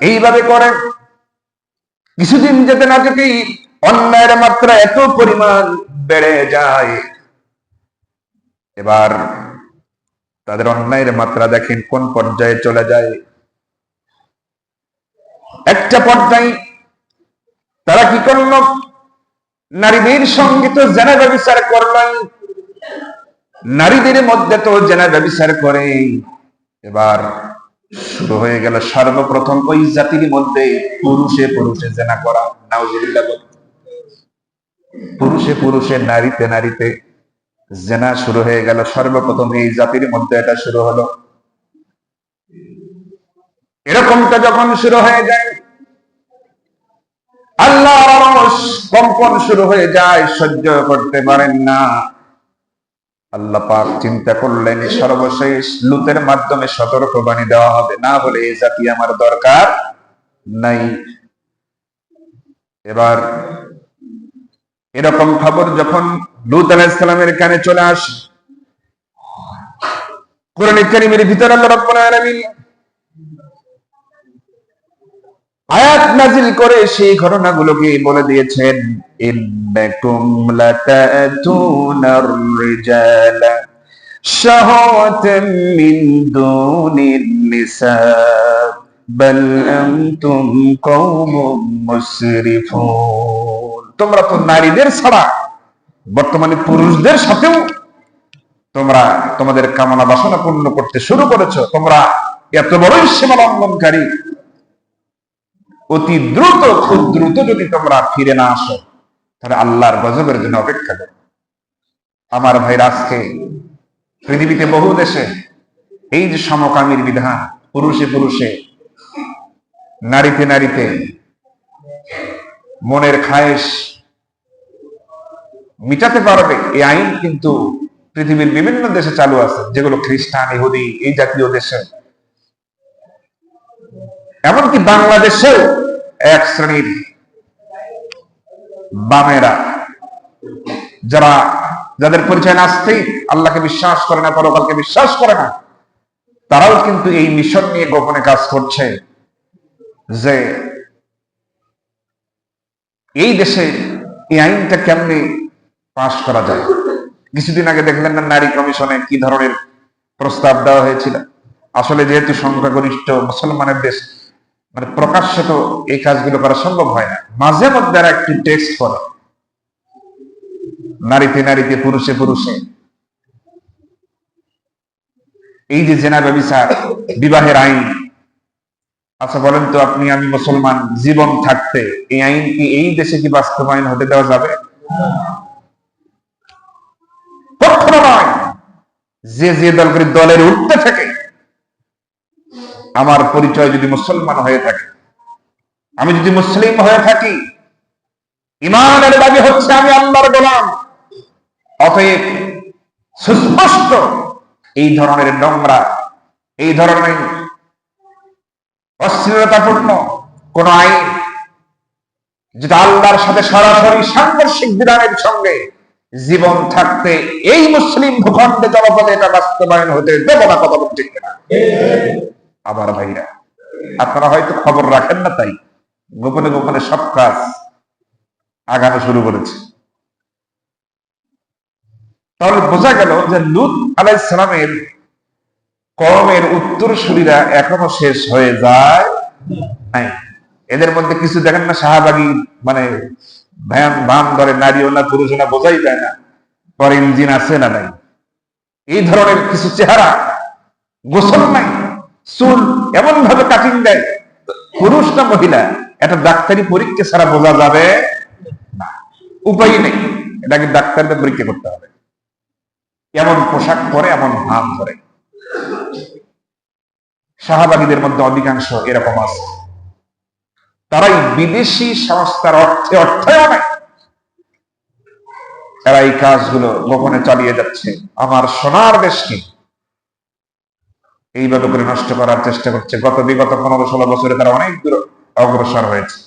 এইভাবে করে কিছুদিন যেতে না যেতেই অন্যায়ের মাত্রা এত পরিমাণ বেড়ে যায়। এবার তাদের অন্যায়ের মাত্রা দেখেন কোন পর্যায়ে চলে যায়। একটা পর্যায়ে তারা কি করল? নারীদের সঙ্গে তো জেনা ব্যবচার করলেন। নারীদের মধ্যে তো জেনা ব্যবচার করে এবার শুরু হয়ে গেল সর্বপ্রথম ওই জাতির মধ্যে পুরুষে পুরুষে জেনা করা। নাউজুবিল্লাহ পুরুষে পুরুষে, নারীতে নারীতে জেনা শুরু হয়ে গেল। সর্বপ্রথম এই জাতির মধ্যে এটা শুরু হলো। এরকমটা যখন শুরু হয়ে যায় আল্লাহ কম্পন শুরু হয়ে যায়, সহ্য করতে পারেন না। আল্লাহ পাক চিন্তা করলেন সর্বশেষ লুতের মাধ্যমে সতর্ক বাণী দেওয়া হবে। না বলে এই জাতি আমার দরকার নাই। এবার এরকম খবর যখন লুত আলাইসালামের কানে চলে আসে, কোরআন কারিমের ভিতর আল্লাহ রাব্বুল আলামিন আয়াত নাজিল করে সেই ঘটনাগুলোকে বলে দিয়েছেন তোমরা তো নারীদের ছাড়া, বর্তমানে পুরুষদের সাথেও তোমরা তোমাদের কামনা বাসনা পূর্ণ করতে শুরু করেছ। তোমরা এত বড়ই সীমা লঙ্ঘনকারী অতি দ্রুত, খুব দ্রুত যদি তোমরা ফিরে না আসো, তাহলে আল্লাহর গজবের জন্য অপেক্ষা করো। আমার ভাই আজকে পৃথিবীতে বহু দেশে এই যে সমকামীর বিধান, পুরুষে পুরুষে, নারীতে নারীতে, মনের খায়েশ মিটাতে পারবে, এই আইন কিন্তু পৃথিবীর বিভিন্ন দেশে চালু আছে, যেগুলো খ্রিস্টান, ইহুদি, এই জাতীয় দেশে। এমনকি বাংলাদেশেও এক শ্রেণির বামেরা, যারা যাদের পরিচয় নাস্তিক আল্লাহকে বিশ্বাস করে না, পরকালকে বিশ্বাস করে না, তারাও কিন্তু এই মিশন নিয়ে গোপনে কাজ করছে যে এই দেশে এই আইনটা কেমনে পাশ করা যায়? কিছুদিন আগে দেখলেন না নারী কমিশনে কি ধরনের প্রস্তাব দেওয়া হয়েছিল? আসলে যেহেতু সংখ্যাগরিষ্ঠ মুসলমানের দেশ মানে প্রকাশ্যে তো এই কাজগুলো করা সম্ভব হয় না। মাঝে মধ্যে একটি টেক্সট করে নারীতে নারীতে, পুরুষে পুরুষে। এই যে জেনা ব্যবিচার বিবাহের আইন। আচ্ছা বলেন তো আপনি, আমি মুসলমান, জীবন থাকতে এই আইন কি এই দেশে কি বাস্তবায়ন হতে দেওয়া যাবে? যে যে দল করে দলের উঠতে থাকে আমার পরিচয় যদি মুসলমান হয়ে থাকে। আমি যদি মুসলিম হয়ে থাকি, ইমানের দাবি হচ্ছে আমি আল্লাহর গোলাম। অতএব সুস্পষ্ট এই ধরনের নোংরা, এই ধরনের অশ্লীলতাপূর্ণ কোন আইন যেটা আল্লাহর সাথে সরাসরি সাংঘর্ষিক বিধানের সঙ্গে জীবন থাকতে এই মুসলিম ভূখণ্ডে জনপদে এটা বাস্তবায়ন হতে দেব না কথা বলছে কিনা আবার ভাইরা। আপনারা হয়তো খবর রাখেন না তাই। গোপনে গোপনে সব কাজ আগানো শুরু করেছে। তাহলে বোঝা গেল যে লুত আলাইসালামের কমের উত্তরসূরিরা এখনও শেষ হয়ে যায় এদের মধ্যে কিছু দেখেন না, শাহবাগি মানে ভ্যান ভান ধরে নারীও না পুরুষও না বোঝাই যায় না, পরে ইঞ্জিন আছে না নাই। এই ধরনের কিছু চেহারা গোসল নাই। চুল এমন ভাবে কাটিং দেয়। পুরুষ না মহিলা একটা ডাক্তারি পরীক্ষা ছাড়া বোঝা যাবে না। উপায় নেই। এটাকে ডাক্তারদের পরীক্ষা করতে হবে। এমন পোশাক পরে, এমন ভাব ধরে। শাহবাগীদের মধ্যে অধিকাংশ এরকম আছে। তারাই বিদেশি সংস্থার অর্থে অর্থায়নে। এরা এই কাজগুলো গোপনে চালিয়ে যাচ্ছে। আমার সোনার দেশকে এইভাবে করে নষ্ট করার চেষ্টা করছে। গত বিগত পনেরো ষোলো বছরে তারা অনেক দূর অগ্রসর হয়েছে।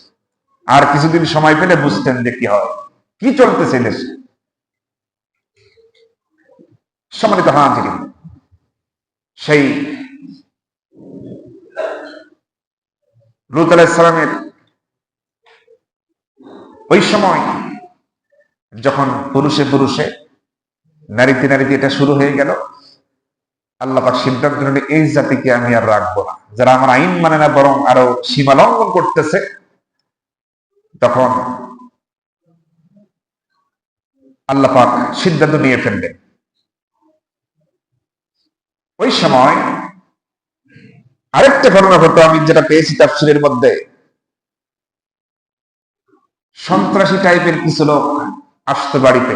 আর কিছুদিন সময় পেলে বুঝতেন যে কি হয়। কি চলতেছে দেশে? সম্মানিত হাজির। সেই লুত আলাইসালামের ওই সময় যখন পুরুষে পুরুষে, নারীতে নারীতে এটা শুরু হয়ে গেল আল্লাহ পাক সিদ্ধান্ত নিলে এই জাতিকে আমি আর রাখব না। যারা আমার আইন মানে না, বরং আরও সীমা লঙ্ঘন করতেছে, তখন আল্লাহ পাক সিদ্ধান্ত নিয়ে ফেললেন। ওই সময় আরেকটা ঘটনা ঘটতো আমি যেটা পেয়েছি তাফসিরের মধ্যে। সন্ত্রাসী টাইপের কিছু লোক আসতো বাড়িতে,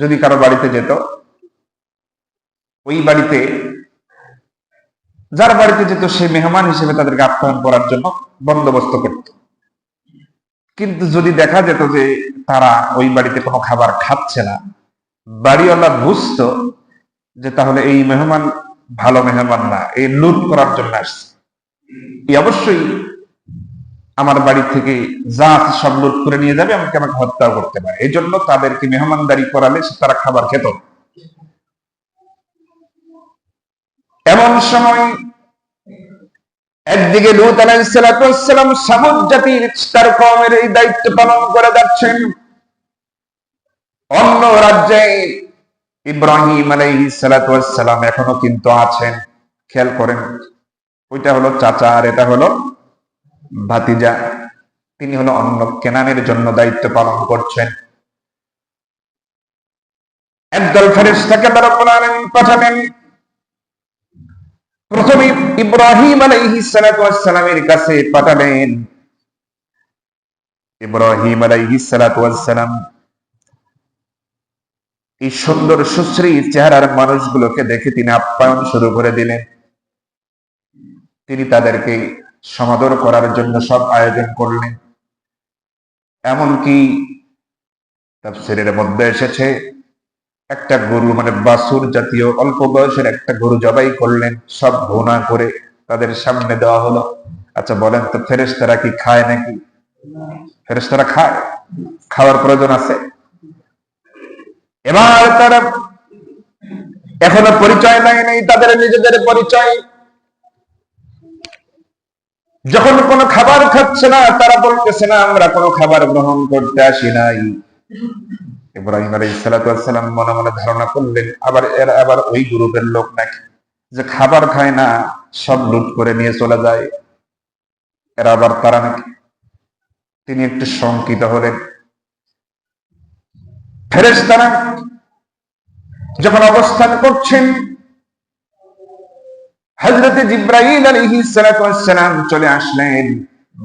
যদি কারও বাড়িতে যেত, ওই বাড়িতে যার বাড়িতে যেত সে মেহমান হিসেবে তাদেরকে আপ্যায়ন করার জন্য বন্দোবস্ত করত। কিন্তু যদি দেখা যেত যে তারা ওই বাড়িতে কোনো খাবার খাচ্ছে না, বাড়িওয়ালা বুঝতো যে তাহলে এই মেহমান ভালো মেহমান না এই লুট করার জন্য আসছে। অবশ্যই আমার বাড়ি থেকে যা আছে সব লুট করে নিয়ে যাবে আমাকে আমাকে হত্যা করতে পারে। এই জন্য তাদেরকে মেহমানদারি করালে তারা খাবার খেত এমন সময় একদিকে লুত আলাইসালাম জাতির তার কমের এই দায়িত্ব পালন করে যাচ্ছেন। অন্য রাজ্যে ইব্রাহিম আলাইসালাম এখনও কিন্তু আছেন। খেয়াল করেন, ওইটা হলো চাচা আর এটা হলো ভাতিজা। তিনি হলো অন্য কেনানের জন্য দায়িত্ব পালন করছেন। একদল রব্বুল আলামিন পাঠালেন প্রথমে ইব্রাহিম আলাইহিস সালাতু ওয়াস সালামের কাছে পাঠালেন ইব্রাহিম আলাইহিস সালাতু ওয়াস সালাম এই সুন্দর সুশ্রী চেহারার মানুষগুলোকে দেখে তিনি আপ্যায়ন শুরু করে দিলেন। তিনি তাদেরকে সমাদর করার জন্য সব আয়োজন করলেন। এমনকি তাফসিরের মধ্যে এসেছে একটা গরু মানে বাসুর জাতীয়, অল্প বয়সের একটা গরু জবাই করলেন, সব ভুনা করে তাদের সামনে দেওয়া হলো। আচ্ছা বলেন তো, ফেরেশতারা কি খায় নাকি? ফেরেশতারা খায়? খাওয়ার প্রয়োজন আছে? এবার তারা এখনও পরিচয় নাই, নেই তাদের নিজেদের পরিচয়। যখন কোনো খাবার খাচ্ছে না, তারা বলতেছে, না, আমরা কোনো খাবার গ্রহণ করতে আসি নাই। ইব্রাহিম আলাই সালাম মনে মনে ধারণা করলেন, আবার এরা আবার ওই গ্রুপের লোক নাকি যে খাবার খায় না, সব লুট করে নিয়ে চলে যায়। এরা আবার তারা নাকি? তিনি একটু শঙ্কিত হলেন। ফেরেস তারা যখন অবস্থান করছেন হজরত জিব্রাহিম আলহি সালাম চলে আসলেন।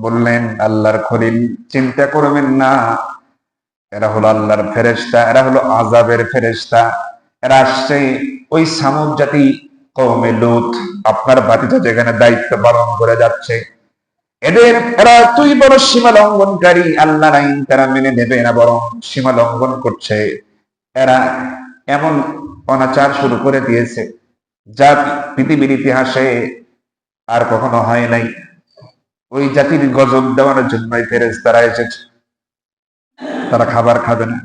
বললেন, আল্লাহর খলিল, চিন্তা করবেন না এরা হলো আল্লাহর ফেরেস্তা এরা হলো আজাবের ফেরেস্তা এরা আসছে ওই সামুদ জাতি কৌমে লুত, আপনার বাতিটা যেখানে দায়িত্ব পালন করে যাচ্ছে। এদের, এরা তুই বড় সীমা লঙ্ঘনকারী আল্লাহর আইন তারা মেনে নেবে না, বরং সীমা লঙ্ঘন করছে। এরা এমন অনাচার শুরু করে দিয়েছে, যা পৃথিবীর ইতিহাসে আর কখনো হয় নাই। ওই জাতির গজব দেওয়ার জন্যই ফেরেজ তারা এসেছে। তারা খাবার খাবে না।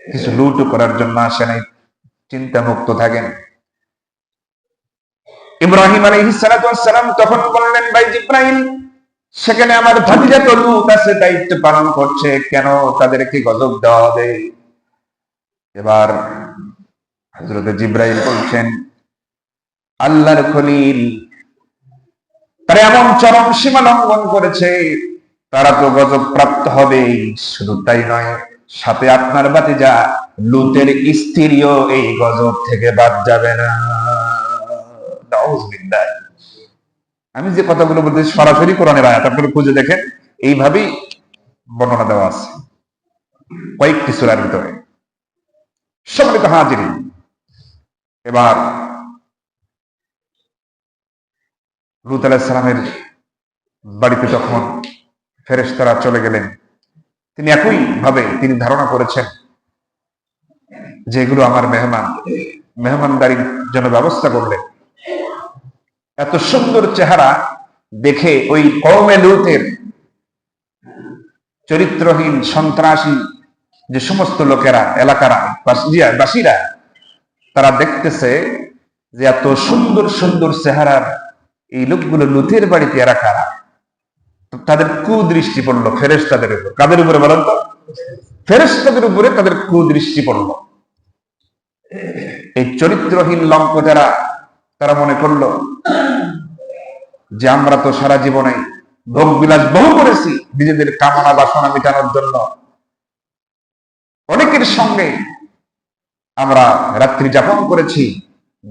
কিছু লুট করার জন্য আসে নাই চিন্তা মুক্ত থাকেন। ইব্রাহিম আলী সালাম তখন বললেন, ভাই ইব্রাহিম সেখানে আমার ভাতিজা তো লুট আছে, দায়িত্ব পালন করছে, কেন তাদেরকে গজব দেওয়া হবে? এবার হজরত জিব্রাহিম বলছেন, আল্লাহর খলিল তারা এমন চরম সীমা লঙ্ঘন করেছে তারা তো গজব প্রাপ্ত হবে। শুধু তাই নয়, সাথে আপনার বাতি যা লুতের স্ত্রীও এই গজব থেকে বাদ যাবে না। আমি যে কথাগুলো বলতে সরাসরি কোরআনের আয়াত, আপনারা খুঁজে দেখেন, এইভাবেই বর্ণনা দেওয়া আছে। কয়েকটি সুরার ভিতরে। সম্মানিত হাজির এবার লুত বাড়িতে যখন ফেরেশতারা চলে গেলেন। তিনি একই ভাবে তিনি ধারণা করেছেন যেগুলো আমার মেহমান। মেহমানদারির জন্য ব্যবস্থা করলেন। এত সুন্দর চেহারা দেখে ওই কৌমে লুতের চরিত্রহীন সন্ত্রাসী যে সমস্ত লোকেরা, এলাকারা বাসীরা, তারা দেখতেছে যে এত সুন্দর সুন্দর চেহারার এই লোকগুলো লুথের বাড়িতে এরা কারা? তাদের কুদৃষ্টি পড়ল ফেরেশতাদের উপর। কাদের উপরে বলেন তো? ফেরেশতাদের উপরে তাদের কুদৃষ্টি পড়ল এই চরিত্রহীন লঙ্ক যারা তারা মনে করল যে আমরা তো সারা জীবনে ভোগ বিলাস বহু করেছি, নিজেদের কামনা বাসনা মেটানোর জন্য। অনেকের সঙ্গে আমরা রাত্রি যাপন করেছি,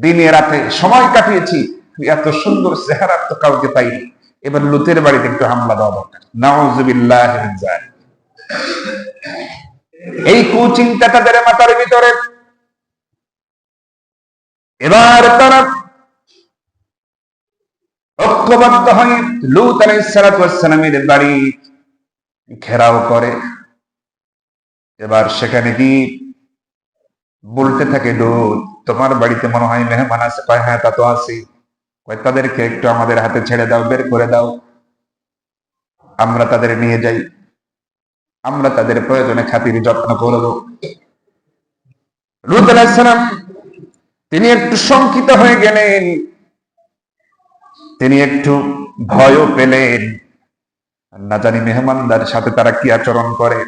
দিনে রাতে সময় কাটিয়েছি, এত সুন্দর চেহারা তো কাউকে পাইনি। এবার লুতের বাড়িতে একটু হামলা দেওয়া দরকার। নাউজুবিল্লাহ এই কুচিন্তা তাদের মাথার ভিতরে। এবার তারা ঐক্যবদ্ধ হয়ে লুত আলাইসালামের বাড়ি ঘেরাও করে। এবার সেখানে গিয়ে বলতে থাকে, লুত, তোমার বাড়িতে মনে হয় মেহমান আছে কয় হ্যাঁ তা তো আছি তাদেরকে একটু আমাদের হাতে ছেড়ে দাও, বের করে দাও। আমরা তাদের নিয়ে যাই। আমরা তাদের প্রয়োজনে খাতির, যত্ন করব। রুদ তিনি একটু শঙ্কিত হয়ে গেলেন। তিনি একটু ভয়ও পেলেন। না জানি মেহমানদার সাথে তারা কি আচরণ করে।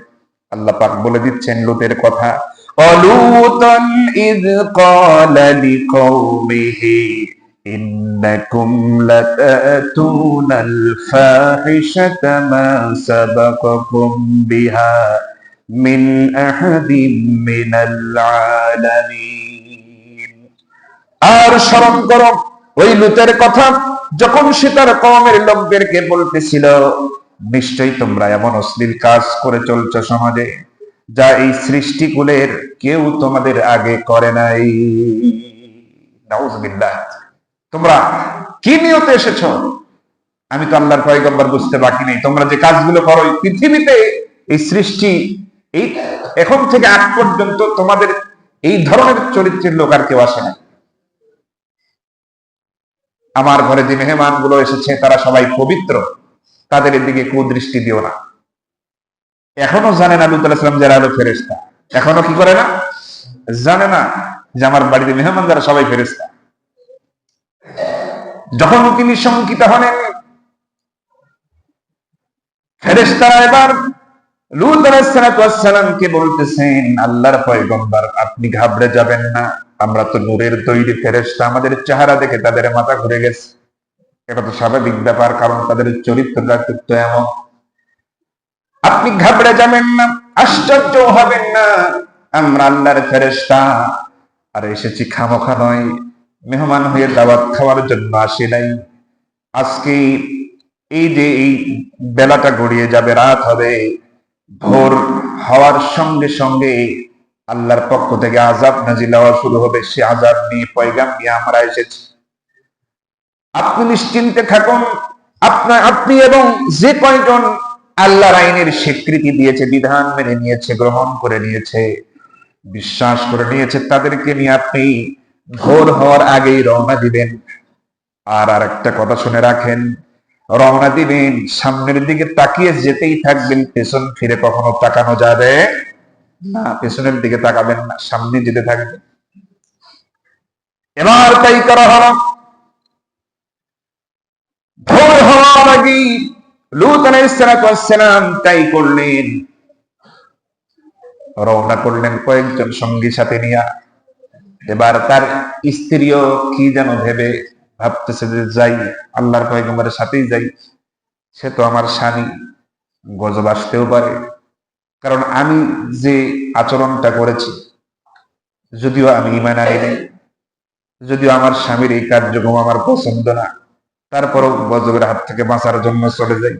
আল্লাহ পাক বলে দিচ্ছেন লুতের কথা অলুতন ইদ কলালি কৌমিহি إنكم لتأتون الفاحشة ما سبقكم بها من أحد من العالمين আর স্মরণ করো ওই লুতের কথা যখন সে তার কমের লোকদেরকে বলতেছিল নিশ্চয়ই তোমরা এমন অশ্লীল কাজ করে চলছো সমাজে যা এই সৃষ্টিকুলের কেউ তোমাদের আগে করে নাই নাউজুবিল্লাহ তোমরা কি নিয়তে এসেছ? আমি তো আল্লাহর পয়গম্বর বুঝতে বাকি নেই। তোমরা যে কাজগুলো করো, এই পৃথিবীতে এই সৃষ্টি, এই এখন থেকে আগ পর্যন্ত তোমাদের এই ধরনের চরিত্রের লোক আর কেউ আসে না আমার ঘরে যে মেহমানগুলো এসেছে, তারা সবাই পবিত্র। তাদের দিকে কুদৃষ্টি দিও না। এখনও জানে না আলাহিসাম যারা হলো ফেরেস্তা এখনও কি করে না? জানে না যে আমার বাড়িতে মেহমান যারা সবাই ফেরেস্তা যখন তিনি শঙ্কিত হলেন ফেরেস্তারা এবার বলতেছেন, আল্লাহর পয়গম্বর, আপনি ঘাবড়ে যাবেন না। আমরা তো নূরের তৈরি ফেরেস্তা আমাদের চেহারা দেখে তাদের মাথা ঘুরে গেছে। এটা তো স্বাভাবিক ব্যাপার, কারণ তাদের চরিত্রটা তো এমন। আপনি ঘাবড়ে যাবেন না, আশ্চর্য হবেন না। আমরা আল্লাহর ফেরেস্তা আর এসেছি খামোখা নয়। মেহমান হয়ে দাওয়াত খাওয়ার জন্য আসি নাই। আজকে এই যে এই বেলাটা গড়িয়ে যাবে, রাত হবে, ভোর হওয়ার সঙ্গে সঙ্গে আল্লাহর পক্ষ থেকে আজাব নাজিল হওয়া শুরু হবে। সে আজাব নিয়ে পয়গাম নিয়ে আমরা এসেছি। আপনি নিশ্চিন্তে থাকুন। আপনার, আপনি এবং যে কয়জন আল্লাহর আইনের স্বীকৃতি দিয়েছে, বিধান মেনে নিয়েছে, গ্রহণ করে নিয়েছে, বিশ্বাস করে নিয়েছে, তাদেরকে নিয়ে আপনি ভোর হওয়ার আগেই রওনা দিবেন। আর আর একটা কথা শুনে রাখেন, রওনা দিবেন, সামনের দিকে তাকিয়ে যেতেই থাকবেন, পেছন ফিরে কখনো তাকানো যাবে না, পেছনের দিকে তাকাবেন না, সামনে যেতে থাকবেন। এবার তাই করা হলো। ভোর হওয়ার আগেই লুত আলাইসালাম তাই করলেন। রওনা করলেন কয়েকজন সঙ্গী সাথে নিয়া। এবার তার স্ত্রীও কি যেন ভেবে ভাবতেছে যে যাই, আল্লাহর পয়গম্বরের সাথেই যাই। সে তো আমার স্বামী, গজব আসতেও পারে। কারণ আমি যে আচরণটা করেছি, যদিও আমি ইমান আনি নাই যদিও আমার স্বামীর এই কার্যক্রম আমার পছন্দ না, তারপরও গজবের হাত থেকে বাঁচার জন্য চলে যাই।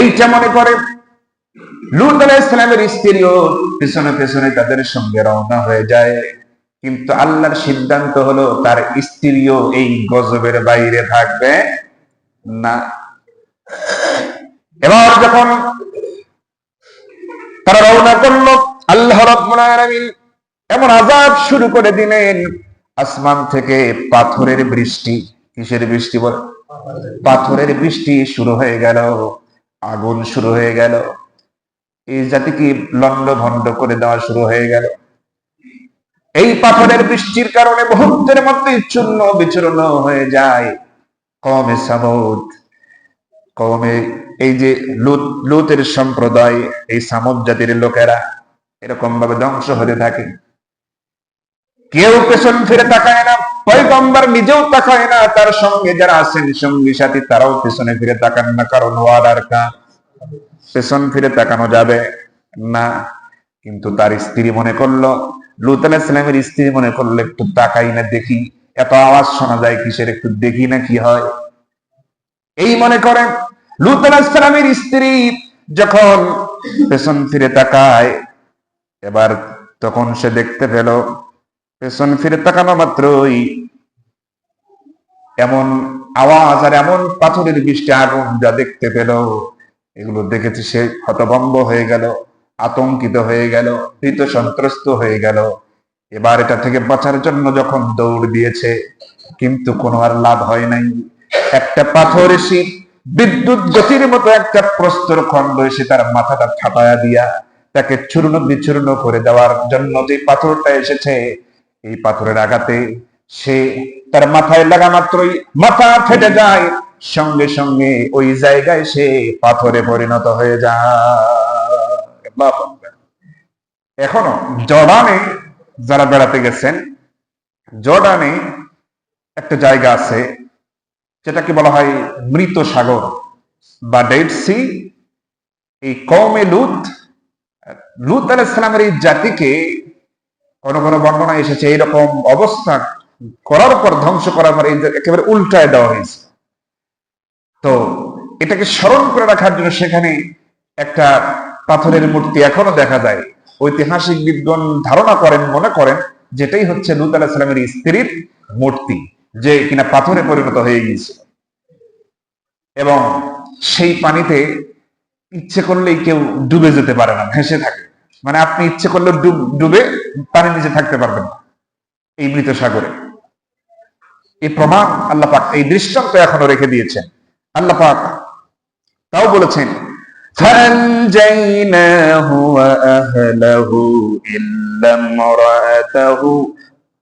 এইটা মনে করে লুত আলাহ ইসলামের স্ত্রীও পেছনে পেছনে তাদের সঙ্গে রওনা হয়ে যায়। কিন্তু আল্লাহর সিদ্ধান্ত হলো তার স্ত্রীও এই গজবের বাইরে থাকবে না। এবার যখন তারা রওনা করল, আল্লাহ এমন আজাব শুরু করে দিলেন, আসমান থেকে পাথরের বৃষ্টি। কিসের বৃষ্টি বল? পাথরের বৃষ্টি শুরু হয়ে গেল, আগুন শুরু হয়ে গেল। এই জাতিকে লন্ড ভন্ড করে দেওয়া শুরু হয়ে গেল। এই পাথরের বৃষ্টির কারণে মুহূর্তের মধ্যে চূর্ণ বিচূর্ণ হয়ে যায়। কমে সামুদ কমে এই যে লুত, লুতের সম্প্রদায়, এই সামদ জাতির লোকেরা এরকম ভাবে ধ্বংস হতে থাকে। কেউ পেছন ফিরে তাকায় না, পয়গম্বর নিজেও তাকায় না, তার সঙ্গে যারা আছেন সঙ্গী সাথী, তারাও পেছনে ফিরে তাকান না, কারণ ওয়াদার কা, পেছন ফিরে তাকানো যাবে না। কিন্তু তার স্ত্রী মনে করল লুত ইসলামের স্ত্রী মনে করল, একটু তাকাই না দেখি। এত আওয়াজ শোনা যায় কিসের? একটু দেখি না কি হয়? এই মনে করে লুত ইসলামের স্ত্রী যখন পেছন ফিরে তাকায়, এবার তখন সে দেখতে পেল, পেছন ফিরে তাকানো মাত্রই এমন আওয়াজ আর এমন পাথরের বৃষ্টি আগুন যা দেখতে পেল। এগুলো দেখেছে সে হতভম্ব হয়ে গেল। আতঙ্কিত হয়ে গেল ভীত সন্ত্রস্ত হয়ে গেল। এবার এটা থেকে বাঁচার জন্য যখন দৌড় দিয়েছে, কিন্তু কোনো আর লাভ হয় নাই। একটা পাথর এসে বিদ্যুৎ গতির মতো একটা প্রস্তর খণ্ড এসে তার মাথাটা ফাটায়া দিয়া তাকে চূর্ণ বিচূর্ণ করে দেওয়ার জন্য যে পাথরটা এসেছে, এই পাথরের আঘাতে সে তার মাথায় লাগা মাত্রই মাথা ফেটে যায়। সঙ্গে সঙ্গে ওই জায়গায় সে পাথরে পরিণত হয়ে যায়। এখনও জর্ডানে যারা বেড়াতে গেছেন, জর্ডানে একটা জায়গা আছে, যেটাকে বলা হয় মৃত সাগর বা ডেড সি। এই কমে লুত লুত আলাইসালামের এই জাতিকে কোন কোন বর্ণনা এসেছে, এইরকম অবস্থা করার পর ধ্বংস করার পর একেবারে উল্টায় দেওয়া হয়েছে। তো এটাকে স্মরণ করে রাখার জন্য সেখানে একটা পাথরের মূর্তি এখনও দেখা যায়। ঐতিহাসিক বিদ্বান ধারণা করেন, মনে করেন যেটাই হচ্ছে লুত আলাহ সালামের স্ত্রীর মূর্তি, যে কিনা পাথরে পরিণত হয়ে গিয়েছিল। এবং সেই পানিতে ইচ্ছে করলেই কেউ ডুবে যেতে পারে না, ভেসে থাকে। মানে আপনি ইচ্ছে করলে ডুবে পানির নিচে থাকতে পারবেন না এই মৃত সাগরে। এই প্রমাণ আল্লাহ পাক এই দৃষ্টান্ত এখনও রেখে দিয়েছেন। আল্লাহ পাক তাও বলেছেন فأنجيناه وأهله إلا امرأته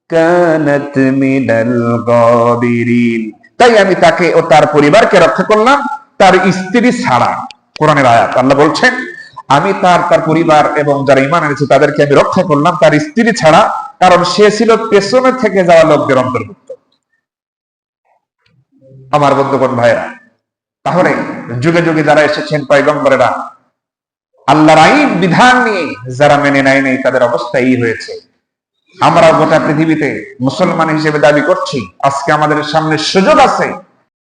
كانت من الغابرين তাই আমি তাকে ও তার পরিবারকে রক্ষা করলাম তার স্ত্রী ছাড়া কোরআনের আয়াত আল্লাহ বলছেন আমি তার তার পরিবার এবং যারা ইমান এনেছে তাদেরকে আমি রক্ষা করলাম তার স্ত্রী ছাড়া কারণ সে ছিল পেছনে থেকে যাওয়া লোকদের অন্তর্ভুক্ত আমার বন্ধুগণ ভাইরা তাহলে যুগে যুগে যারা এসেছেন পয়গম্বরেরা, আল্লাহর আইন, বিধান নিয়ে যারা মেনে নেয় নেই, তাদের অবস্থা এই হয়েছে। আমরা গোটা পৃথিবীতে মুসলমান হিসেবে দাবি করছি, আজকে আমাদের সামনে সুযোগ আছে